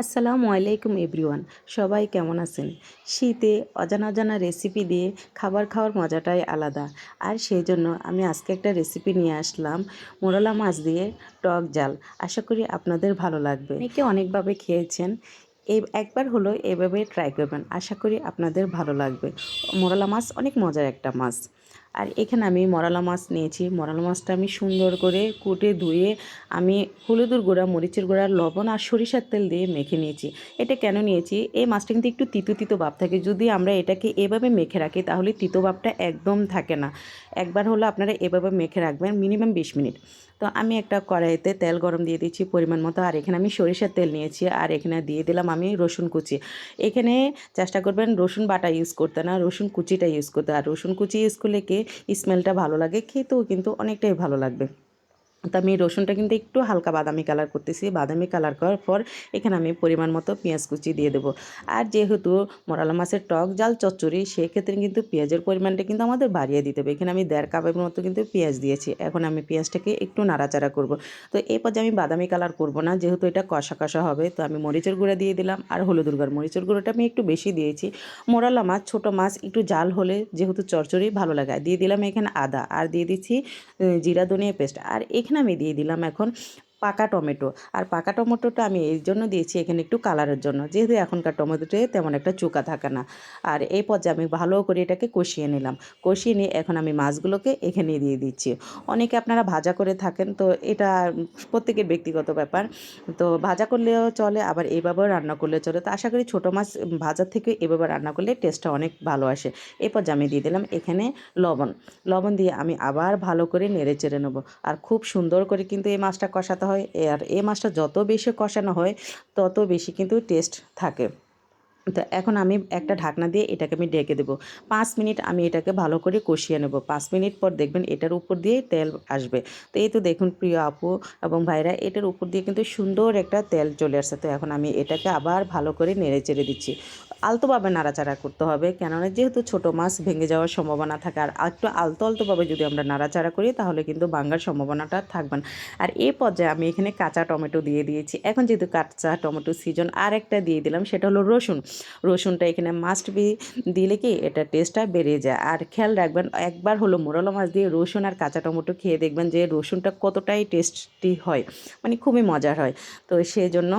আসসালামু আলাইকুম এভরিওয়ান, সবাই কেমন আছেন? শীতে অজানা অজানা রেসিপি দিয়ে খাবার খাওয়ার মজাটাই আলাদা। আর সেই জন্য আমি আজকে একটা রেসিপি নিয়ে আসলাম, মোরলা মাছ দিয়ে টক জাল। আশা করি আপনাদের ভালো লাগবে। অনেকে অনেকভাবে খেয়েছেন এই একবার হলো এভাবে ট্রাই করবেন। আশা করি আপনাদের ভালো লাগবে। মোরলা মাছ অনেক মজার একটা মাছ। আর এখানে আমি মরালা মাছ নিয়েছি। মরালা মাছটা আমি সুন্দর করে কুটে ধুয়ে আমি হলুদের গুঁড়া, মরিচের গুঁড়া, লবণ আর সরিষার তেল দিয়ে মেখে নিয়েছি। এটা কেন নিয়েছি? এই মাছটা কিন্তু একটু তিতো তিতো ভাব থাকে। যদি আমরা এটাকে এভাবে মেখে রাখি তাহলে তিতো ভাবটা একদম থাকে না। একবার হলো আপনারা এভাবে মেখে রাখবেন মিনিমাম বিশ মিনিট। তো আমি একটা কড়াইতে তেল গরম দিয়ে দিচ্ছি পরিমাণ মতো। আর এখানে আমি সরিষার তেল নিয়েছি। আর এখানে দিয়ে দিলাম আমি রসুন কুচি। এখানে চেষ্টা করবেন রসুন বাটা ইউজ করতে না, রসুন কুচিটা ইউজ করতে। আর রসুন কুচি ইউজ করলে কি স্মেলটা ভালো লাগে খেতেও কিন্তু অনেকটাই ভালো লাগবে। তো আমি রসুনটা কিন্তু একটু হালকা বাদামি কালার করতেছি। বাদামি কালার করার পর এখানে আমি পরিমাণ মতো পেঁয়াজ কুচি দিয়ে দেবো। আর যেহেতু মরালা মাছের টক, জাল, চচ্চড়ি, সেক্ষেত্রে কিন্তু পেঁয়াজের পরিমাণটা কিন্তু আমাদের বাড়িয়ে দিতে হবে। এখানে আমি দেড় কাপের মতো কিন্তু পেঁয়াজ দিয়েছি। এখন আমি পেঁয়াজটাকে একটু নাড়াচাড়া করব। তো এই পর্যায়ে আমি বাদামি কালার করব না, যেহেতু এটা কষা কষা হবে, তো আমি মরিচের গুঁড়া দিয়ে দিলাম। আর হলুদের গুঁড়া মরিচের গুঁড়োটা আমি একটু বেশি দিয়েছি। মোরালা মাছ, ছোটো মাছ, একটু জাল হলে যেহেতু চচ্চড়ি ভালো লাগে। দিয়ে দিলাম এখানে আদা। আর দিয়ে দিচ্ছি জিরা, ধনিয়া পেস্ট আর এখানে আমি দিয়ে দিলাম। এখন পাকা টমেটো। আর পাকা টমেটোটা আমি এই জন্য দিয়েছি এখানে একটু কালারের জন্য। যেহেতু এখনকার টমেটোতে তেমন একটা চোকা থাকে না। আর এই পর্যায়ে আমি ভালো করে এটাকে কষিয়ে নিলাম। কষিয়ে নিয়ে এখন আমি মাছগুলোকে এখানে দিয়ে দিচ্ছি। অনেকে আপনারা ভাজা করে থাকেন, তো এটা প্রত্যেকের ব্যক্তিগত ব্যাপার। তো ভাজা করলেও চলে, আবার এইভাবেও রান্না করলে চলে। তো আশা করি ছোটো মাছ ভাজার থেকে এভাবে রান্না করলে টেস্টটা অনেক ভালো আসে। এই পর্যায়ে আমি দিয়ে দিলাম এখানে লবণ। লবণ দিয়ে আমি আবার ভালো করে নেড়ে চেড়ে নেব। আর খুব সুন্দর করে কিন্তু এই মাছটা কষাতে হয় আর এ মাছটা যত বেশি কষানো হয় তত বেশি কিন্তু টেস্ট থাকে। তো এখন আমি একটা ঢাকনা দিয়ে এটাকে আমি ডেকে দেবো। পাঁচ মিনিট আমি এটাকে ভালো করে কষিয়ে নেব। পাঁচ মিনিট পর দেখবেন এটার উপর দিয়ে তেল আসবে। তো এই তো দেখুন প্রিয় আপু এবং ভাইরা, এটার উপর দিয়ে কিন্তু সুন্দর একটা তেল চলে আসছে। তো এখন আমি এটাকে আবার ভালো করে নেড়ে চেড়ে দিচ্ছি। আলতোভাবে নাড়াচাড়া করতে হবে। কেননা যেহেতু ছোট মাছ ভেঙে যাওয়ার সম্ভাবনা থাকে, আর একটু আলতো আলতোভাবে যদি আমরা নাড়াচাড়া করি, তাহলে কিন্তু ভাঙার সম্ভাবনাটা থাকবে না। আর এই পর্যায়ে আমি এখানে কাঁচা টমেটো দিয়ে দিয়েছি। এখন যেহেতু কাঁচা টমেটো সিজন আর একটা দিয়ে দিলাম, সেটা হলো রসুন। রসুনটা এখানে মাস্ট বি দিলে কি এটা টেস্টটা বেড়ে যায়। আর খেয়াল রাখবেন, একবার হলো মোরলা মাছ দিয়ে রসুন আর কাঁচা টমেটো খেয়ে দেখবেন যে রসুনটা কতটাই টেস্টি হয় মানে খুবই মজার হয়। তো সেই জন্য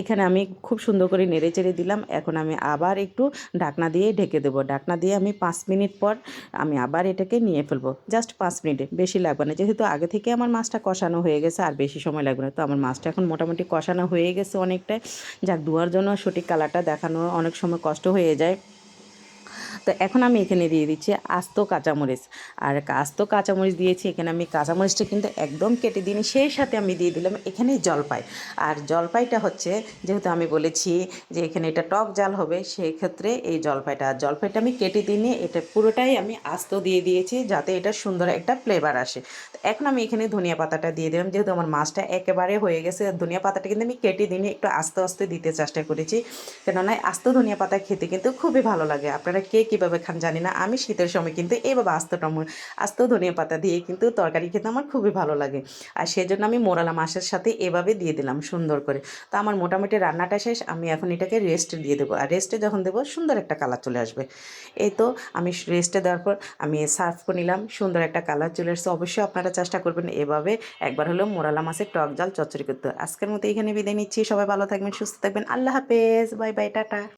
এখানে আমি খুব সুন্দর করে নেড়ে চেড়ে দিলাম, এখন আমি আবার একটু ঢাকনা দিয়ে ঢেকে দেবো। ঢাকনা দিয়ে আমি পাঁচ মিনিট পর আমি আবার এটাকে নিয়ে ফেলব। জাস্ট পাঁচ মিনিটে, বেশি লাগবে না। যেহেতু আগে থেকে আমার মাছটা কষানো হয়ে গেছে, আর বেশি সময় লাগবে না। তো আমার মাছটা এখন মোটামুটি কষানো হয়ে গেছে অনেকটাই। যাক, ধোয়ার জন্য সঠিক কালারটা দেখানো অনেক সময় কষ্ট হয়ে যায়। তো এখন আমি এখানে দিয়ে দিচ্ছি আস্ত কাঁচামরিচ। আর আস্ত কাঁচামরিচ দিয়েছি, এখানে আমি কাঁচামরিচটা কিন্তু একদম কেটে দিইনি সেই সাথে আমি দিয়ে দিলাম এখানে জলপাই। আর জলপাইটা হচ্ছে, যেহেতু আমি বলেছি যে এখানে এটা টক জাল হবে, সেই ক্ষেত্রে এই জলপাইটা জলপাইটা আমি কেটে দিইনি এটা পুরোটাই আমি আস্ত দিয়ে দিয়েছি যাতে এটা সুন্দর একটা ফ্লেভার আসে। তো এখন আমি এখানে ধনিয়া পাতাটা দিয়ে দিলাম, যেহেতু আমার মাছটা একেবারে হয়ে গেছে ধনিয়া পাতাটা কিন্তু আমি কেটে দিইনি একটু আস্তে আস্তে দিতে চেষ্টা করেছি। কেননা আস্ত ধনিয়া পাতা খেতে কিন্তু খুবই ভালো লাগে। আপনারা কে কীভাবে খান জানি না। আমি শীতের সময় কিন্তু এইভাবে আস্ত টমো আস্ত ধনিয়া পাতা দিয়ে কিন্তু তরকারি খেতে আমার খুবই ভালো লাগে। আর সেজন্য আমি মোরালা মাছের সাথে এভাবে দিয়ে দিলাম সুন্দর করে। তো আমার মোটামুটি রান্নাটা শেষ, আমি এখন এটাকে রেস্ট দিয়ে দেবো। আর রেস্টে যখন দেবো, সুন্দর একটা কালার চলে আসবে। এই তো আমি রেস্টে দেওয়ার পর আমি সার্ভ করে নিলাম, সুন্দর একটা কালার চলে আসছে। অবশ্যই আপনারা চেষ্টা করবেন এভাবে একবার হলেও মোরালা মাছের টক জাল চচ্চড়ি করতে। আজকের মতো এখানে বিদায় নিচ্ছি। সবাই ভালো থাকবেন, সুস্থ থাকবেন। আল্লাহ হাফেজ। Bye bye, tata.